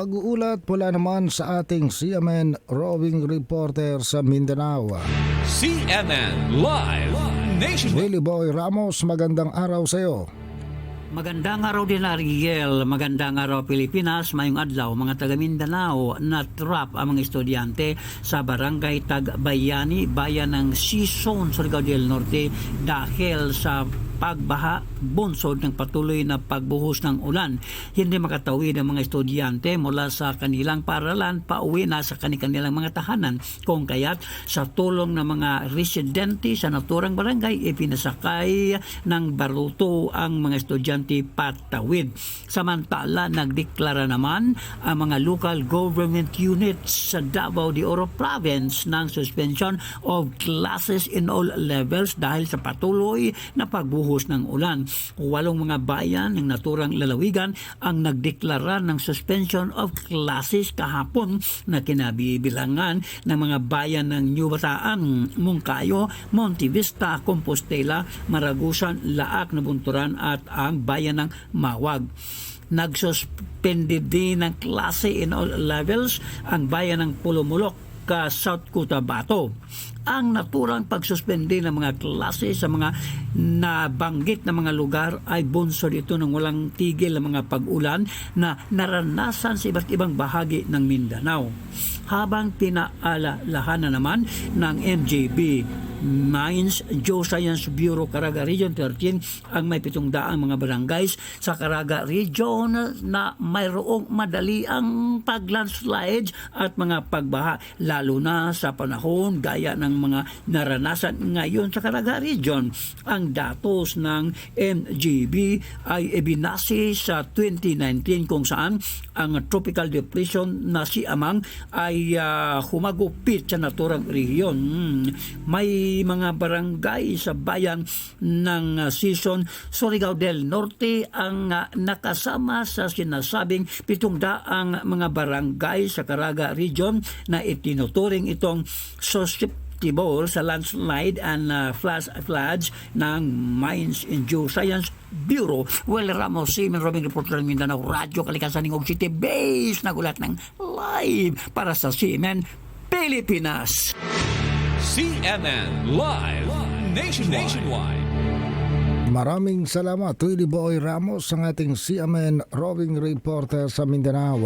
Pag-uulat mula naman sa ating CMN roving reporter sa Mindanao. CNN Live Nation. Willie Boy Ramos, magandang araw sa iyo. Magandang araw din Ariel, magandang araw Pilipinas, mayong adlaw mga taga Mindanao na trap ang mga estudyante sa barangay Tagbayani, bayan ng Sison, Surigao del Norte dahil sa pagbaha bunsod ng patuloy na pagbuhos ng ulan. Hindi makatawid ang mga estudyante mula sa kanilang paralan pauwi na sa kanilang mga tahanan. Kung kaya't sa tulong ng mga residente sa naturang barangay, ipinasakay ng baruto ang mga estudyante patawid. Samantala, nagdeklara naman ang mga local government units sa Davao de Oro Province ng suspension of classes in all levels dahil sa patuloy na pagbuhos ng ulan. Walong mga bayan ng naturang lalawigan ang nagdeklara ng suspension of classes kahapon na kinabibilangan ng mga bayan ng New Bataan, Mungkayo, Monte Vista, Compostela, Maragusan, Laak, Nabunturan at ang bayan ng Mawag nagsuspende din ng klase in all levels ang bayan ng Pulumulok ka South Cotabato. Ang naturang pagsuspende ng mga klase sa mga nabanggit na mga lugar ay bunsod ito ng walang tigil ng mga pag-ulan na naranasan sa iba't ibang bahagi ng Mindanao. Habang pinaalalahan na naman ng MJB Mines Geoscience Bureau Caraga Region 13 ang may pitong daang mga barangays sa Caraga Region na mayroong madali ang paglandslide at mga pagbaha lalo na sa panahon gaya ng mga naranasan ngayon sa Caraga Region. Ang datos ng MGB ay ibinase sa 2019 kung saan ang tropical depression na si Amang ay ah, humagupit sa naturang rehiyon. Hmm. May mga barangay sa bayan ng ah, Sison, Surigao del Norte ang ah, nakasama sa sinasabing pitong daang mga barangay sa Caraga Region na itinuturing itong susceptible sa landslide and uh, flash floods ng Mines and Geoscience Bureau. Well, Ramos, si Robin Reporter ng Mindanao, Radyo Kalikasan ng City, base na gulat ng live para sa CNN Pilipinas. CNN Live Nationwide. Nationwide. Maraming salamat, Willie Boy Ramos, ang ating CMN roving reporter sa Mindanao.